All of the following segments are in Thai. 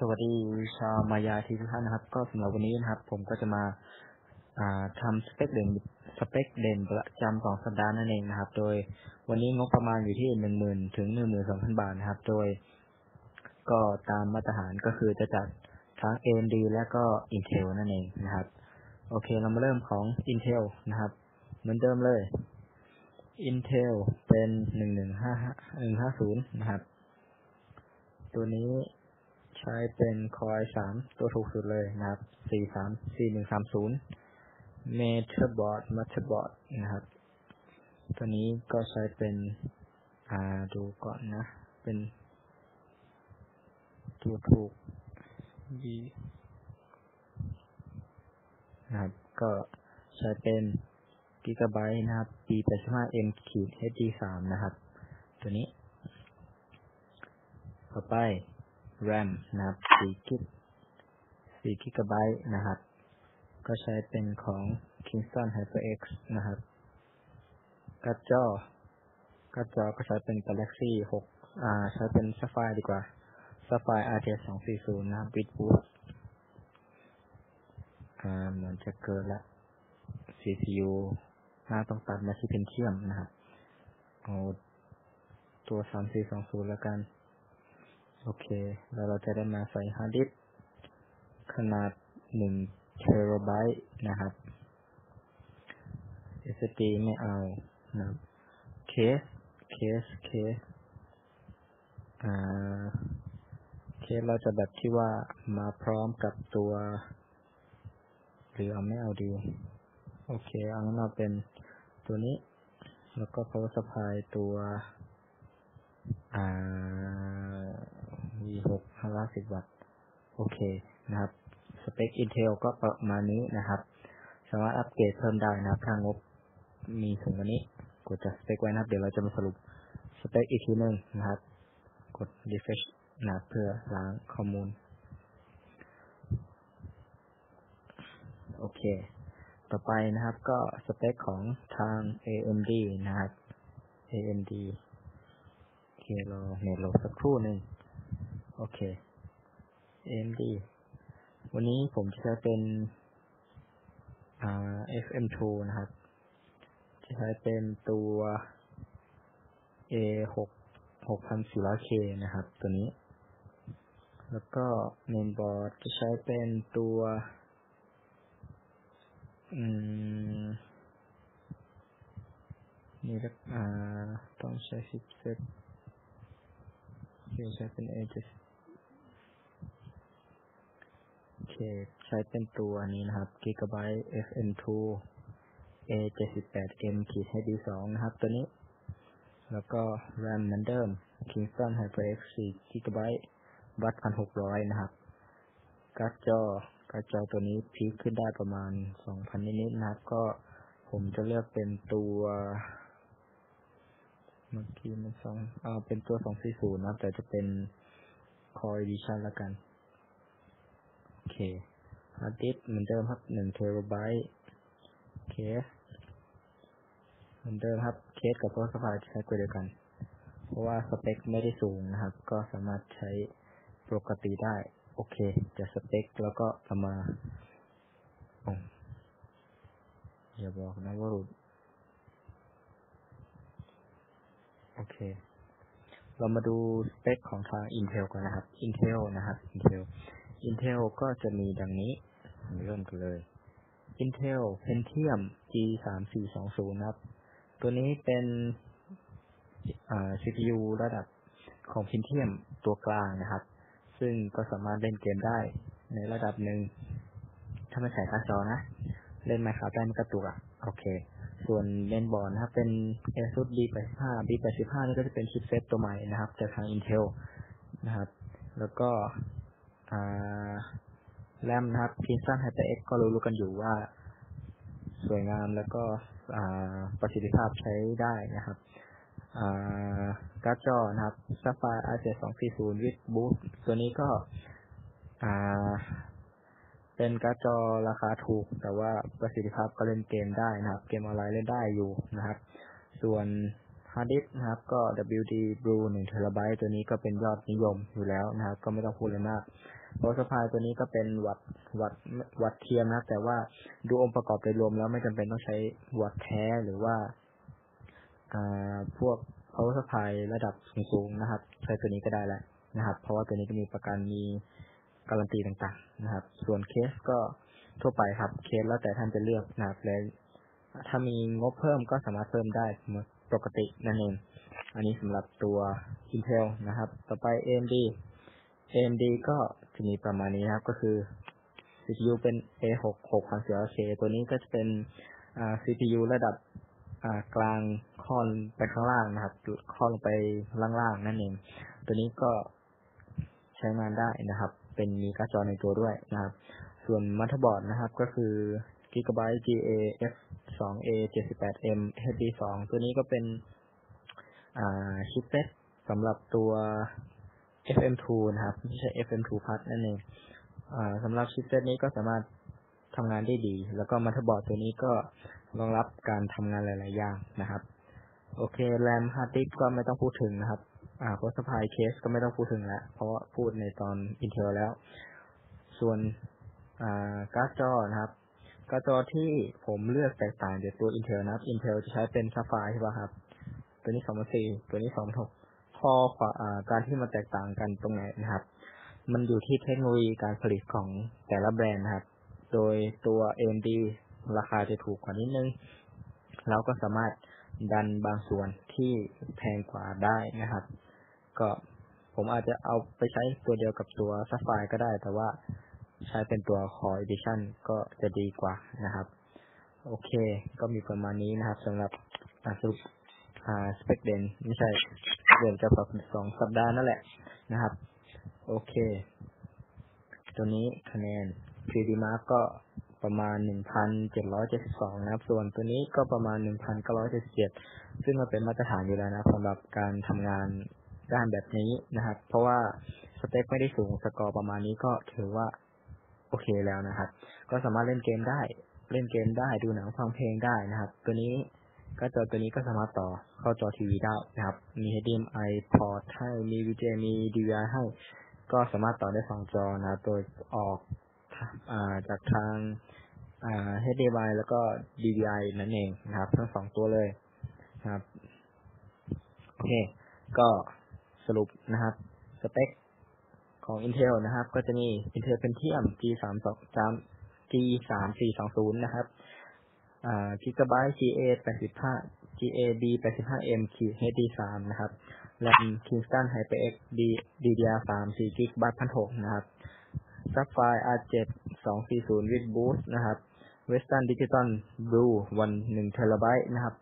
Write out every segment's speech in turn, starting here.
สวัสดีชาวมายาทีทุกท่านนะครับ ก็สำหรับวันนี้นะครับ ผมก็จะมาทำสเปคเด่นสเปคเด่นประจำของสัปดาห์นั่นเองนะครับ โดยวันนี้งบประมาณอยู่ที่หนึ่งหมื่นถึงหนึ่งหมื่นสองพันบาทนะครับ โดย ก็ตามมาตรฐานก็คือจะจัดทั้ง AMD และก็ Intel นั่นเองนะครับ โอเคเรามาเริ่มของ Intel นะครับ เหมือนเดิมเลย Intel เป็นหนึ่งหนึ่งห้าหนึ่งห้าศูนย์นะครับ ตัวนี้ ใช้เป็นคอยสามตัวถูกสุดเลยนะครับสี่สามสี่หนึ่งสามศูนย์เมเทอร์บอร์ดมัตเทอร์บอร์ดนะครับ ตัวนี้ก็ใช้เป็น อ่าดูก่อนนะ เป็นตัวถูกดีนะครับ ก็ใช้เป็นกิกะไบต์นะครับ B85M ขีด HD3 นะครับ ตัวนี้ ต่อไป RAM นะครับ4กิก4กิกะไบต์นะครับ ก็ใช้เป็นของ Kingston HyperX นะครับการ์ดจอการ์ดจอก็ใช้เป็น Galaxy 6 อ่า ใช้เป็น Sapphire ดีกว่า Sapphire RTX 240 นะครับ Bit Boost อ่า เหมือนจะเกินละ CPU หน้าต้องตัดมาที่เพนเทียมนะครับเอาตัว 3420 แล้วกัน โอเค แล้วเราจะได้มาใส่ฮาร์ดดิสขนาดหนึ่งเทราไบต์นะครับ SSD ไม่เอานะครับเคสเคสเคสอ่าเคสเราจะแบบที่ว่ามาพร้อมกับตัว หรือเอาไม่เอาดี โอเค เอางั้นเราเป็นตัวนี้ แล้วก็ power supply ตัว อ่า V6 510วัตต์ โอเคนะครับ สเปค Intel ก็ประมาณนี้นะครับ สามารถอัปเกรดเพิ่มได้นะครับ ถ้างบมีถึงวันนี้ กดจัดสเปคไว้นะครับ เดี๋ยวเราจะมาสรุปสเปคอีกทีหนึ่งนะครับ กด refresh นะเพื่อล้างข้อมูล โอเค ต่อไปนะครับก็สเปคของทาง AMD นะครับ AMD โอเครอเน็ตโหลดสักครู่หนึ่งโอเค AMD วันนี้ผมจะใช้เป็น FM2 นะครับ จะใช้เป็นตัว A6 6400K นะครับ ตัวนี้ แล้วก็เมนบอร์ดจะใช้เป็นตัว อืมนี่ก็อ่า ต้องใช้ชิปเซ็ตใช้เป็น A7 โอ เค ใช้เป็นตัวนี้นะครับ Gigabyte FM2 A78M ขีด HD2 นะครับ ตัวนี้ แล้วก็ RAM เหมือนเดิม Kingston HyperX 4 GB วัด1600 นะครับ การ์ดจอ การ์ดจอตัวนี้พีคขึ้นได้ประมาณ 2,000 นิดๆนะครับ ก็ผมจะเลือกเป็นตัว เมื่อกี้มันสองเอาเป็นตัว 240 นะครับ แต่จะเป็น Core Edition ล้วกัน โอเคฮาร์ดดิสเหมือนเดิมครับ1เทราไบต์เคสเหมือนเดิมครับ เคสกับโทรศัพท์ใช้ตัวเดียวกัน เพราะว่าสเปคไม่ได้สูงนะครับ ก็สามารถใช้ปกติได้ โอเค จะสเปคแล้วก็เอามาอย่าบอกนะว่าหลุดโอเค เรามาดูสเปคของทาง Intel กันนะครับ Intel นะครับ Intel Intel ก็จะมีดังนี้ เริ่มกันเลย Intel Pentium G3420 นะครับ ตัวนี้เป็น CPU ระดับของ Pentium ตัวกลางนะครับ ซึ่งก็สามารถเล่นเกมได้ในระดับหนึ่ง ถ้าไม่ใส่การ์ดจอนะ เล่นไมค์ครับได้ไม่กระตุกอะ โอเค ส่วนเมนบอร์ดนะครับ เป็น ASUS B85 B85 นี่ก็จะเป็นชิปเซตตัวใหม่นะครับ จากทาง Intel นะครับ แล้วก็ แรมนะครับ Kingston HyperX ก็รู้ๆกันอยู่ว่า สวยงามแล้วก็ประสิทธิภาพใช้ได้นะครับการ์ดจอนะครับ Sapphire RTX 240 with Boost ตัวนี้ก็เป็นการ์ดจอราคาถูก แต่ว่าประสิทธิภาพก็เล่นเกมได้นะครับ เกมออนไลน์เล่นได้อยู่นะครับ ส่วนฮาร์ดดิสนะครับ ก็ WD Blue 1 t b ตัวนี้ก็เป็นยอดนิยมอยู่แล้วนะครับ ก็ไม่ต้องพูดเลยมาก power supply ตัวนี้ก็เป็นวัดวัดวัดเทียมนะครับแต่ว่าดูองค์ประกอบโดยรวมแล้วไม่จำเป็นต้องใช้วัดแท้หรือว่าอ่าพวก power supply ระดับสูงๆนะครับ ใช้ตัวนี้ก็ได้แหละนะครับ เพราะว่าตัวนี้ก็มีประกันมีการันตีต่างๆนะครับ ส่วนเคสก็ทั่วไปครับเคสแล้วแต่ท่านจะเลือกนะครับและถ้ามีงบเพิ่มก็สามารถเพิ่มได้เหมือนปกตินั่นเองอันนี้สำหรับตัว Intel นะครับ ต่อไป AMD AMD ก็จะมีประมาณนี้นะครับ ก็คือ CPU เป็น A6 6400K ตัวนี้ก็จะเป็น CPU ระดับกลางค่อนไปข้างล่างนะครับค่อนลงไปล่างๆนั่นเอง ตัวนี้ก็ใช้งานได้นะครับ เป็นมีการ์ดจอในตัวด้วยนะครับ ส่วนมัธบอร์ดนะครับก็คือ Gigabyte GA F2A 78M HD2 ตัวนี้ก็เป็นชิปเซ็ตสำหรับตัว FM2 นะครับไม่ใช่ FM2 Plus นั่นเองอสำหรับชิปเซตนี้ก็สามารถทำงานได้ดี แล้วก็มัธบอร์ดตัวนี้ก็รองรับการทำงานหลาย ๆ อย่างนะครับ โอเคแรมฮาร์ดดิสก็ไม่ต้องพูดถึงนะครับ อ่าโพสพายเคสก็ไม่ต้องพูดถึงแล้ว เพราะว่าพูดในตอน Intel แล้ว ส่วนอ่าการ์ดจอนะครับการ์ดจอที่ผมเลือกแตกต่างจากตัว Intel นะครับ Intel จะใช้เป็นซัฟไฟใช่ป่ะครับ ตัวนี้2.4ตัวนี้2.6 ข้อขวาอ่าการที่มันแตกต่างกันตรงไหนนะครับ มันอยู่ที่เทคโนโลยีการผลิตของแต่ละแบรนด์นะครับ โดยตัว AMD ราคาจะถูกกว่านิดนึง เราก็สามารถดันบางส่วนที่แพงกว่าได้นะครับ ก็ผมอาจจะเอาไปใช้ตัวเดียวกับตัวซัฟไฟก็ได้ แต่ว่าใช้เป็นตัว Core Edition ก็จะดีกว่านะครับ โอเค ก็มีประมาณนี้นะครับสำหรับสรุปสเปคเดนไม่ใช่ เดือนจะสัปสองสัปดาห์นั่นแหละนะครับ โอเค ตัวนี้คะแนน 3D Mark ก็ประมาณ 1,772 นะครับ ส่วนตัวนี้ก็ประมาณ 1,977 ซึ่งมันเป็นมาตรฐานอยู่แล้วนะสำหรับการทำงานด้านแบบนี้นะครับ เพราะว่าสเปไม่ได้สูงสกอร์ประมาณนี้ก็ถือว่าโอเคแล้วนะครับ ก็สามารถเล่นเกมได้ เล่นเกมได้ดูหนังฟังเพลงได้นะครับ ตัวนี้ ก็จอตัวนี้ก็สามารถต่อเข้าจอทีวีได้นะครับ มี HDMI port ให้มี VGA มี DVI ให้ ก็สามารถต่อได้สองจอนะครับโดยออกอาจากทาง HDMI แล้วก็ DVI นั่นเองนะครับ ทั้งสองตัวเลยนะครับ โอเค ก็สรุปนะครับ สเปคของ Intel นะครับ ก็จะมี Intel Pentium G32 G 3 4 2 0 นะครับ อ่า Gigabyte GA 85 GA B 85M ขีด HD 3 นะครับ RAM Kingston HyperX D DDR 3 4 GB 1,600นหกนะครับ Sapphire R7 240 with boost นะครับ Western Digital Blue วัน1 TB นะครับ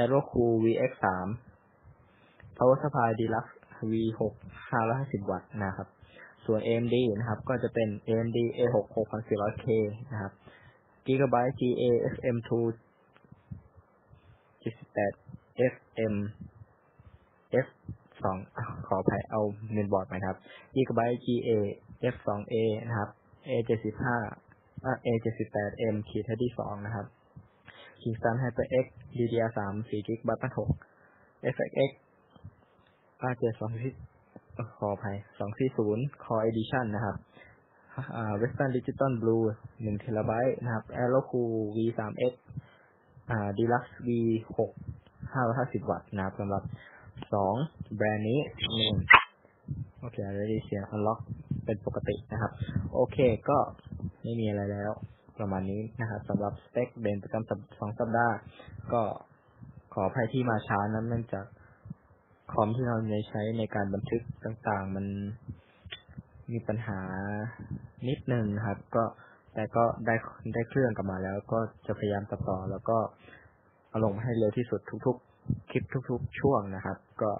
Aerocool VX 3 Power Supply Deluxe V6 550 วัตต์นะครับ ส่วน AMD นะครับ ก็จะเป็น AMD A6 6400K นะครับ Gigabyte GA FM2 78 FM F2 ขออภัยเอาเมนบอร์ดไหมครับ Gigabyte GA F2A นะครับ A75 อ่า A78M ขีดที่2นะครับ Kingston HyperX DDR3 4 GB 1,600 FXX R7 2ขออภัย240 Core Edition นะครับ อ่า Western Digital Blue 1 TB นะครับ Aerocool V3X อ่า Deluxe V6 550วัตต์นะครับสำหรับสองแบรนด์นี้หนึ่งโอเค already เสียง unlock เป็นปกตินะครับ โอเคก็ไม่มีอะไรแล้ว ประมาณนี้นะครับสำหรับสเปคเดนประจำสัปสองสัปดาห์ ก็ขออภัยที่มาช้านั้นเนื่องจากคอมที่เราใช้ในการบันทึกต่างๆ มัน มีปัญหานิดนึงครับ ก็แต่ก็ได้ได้เครื่องกลับมาแล้ว ก็จะพยายามตัดต่อ แล้วก็เอาลงให้เร็วที่สุดทุกๆ คลิปทุก ๆ ช่วงนะครับ ก็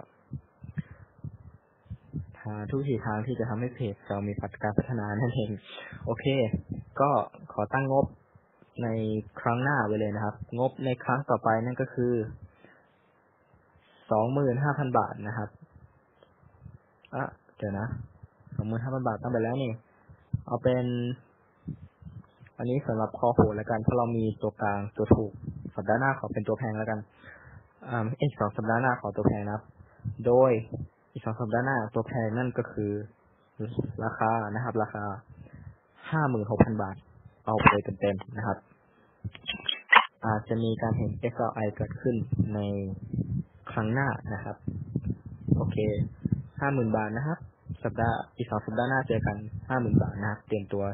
หาทุกทีทางที่จะทำให้เพจเรามีการพัฒนานั่นเองโอเค ก็ขอตั้งงบในครั้งหน้าไปเลยนะครับ งบในครั้งต่อไปนั่นก็คือสองหมื่นห้าพันบาทนะครับอะเดี๋ยวนะ สองหมื่นห้าพันบาทตั้งไปแล้วนี่ เอาเป็น อันนี้สำหรับคอโหแล้วกัน เพราะเรามีตัวกลางตัวถูก สัปดาห์หน้าขอเป็นตัวแพงแล้วกันอ่าอีกสองสัปดาห์หน้าขอตัวแพงนะครับ โดยอีกสองสัปดาห์หน้าตัวแพงนั่นก็คือ ราคานะครับ ราคาห้าหมื่นหกพันบาท เอาไปเต็มๆนะครับ อาจจะมีการเห็น SLI เกิดขึ้นในครั้งหน้านะครับ โอเคห้าหมื่นบาทนะครับ สัปดาห์อีกสองสัปดาห์หน้าเจอกันห้าหมื่นบาทนะครับ เตรียมตัว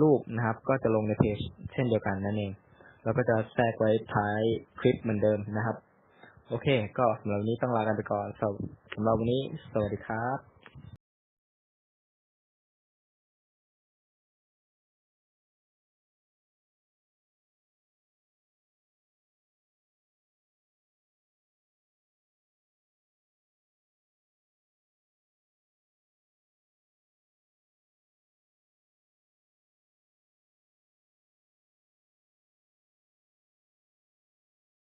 รูปนะครับ ก็จะลงในเพจเช่นเดียวกันนั่นเอง แล้วก็จะแทรกไว้ท้ายคลิปเหมือนเดิมนะครับ โอเค ก็สำหรับวันนี้ต้องลากันไปก่อนสำหรับวันนี้ สวัสดีครับ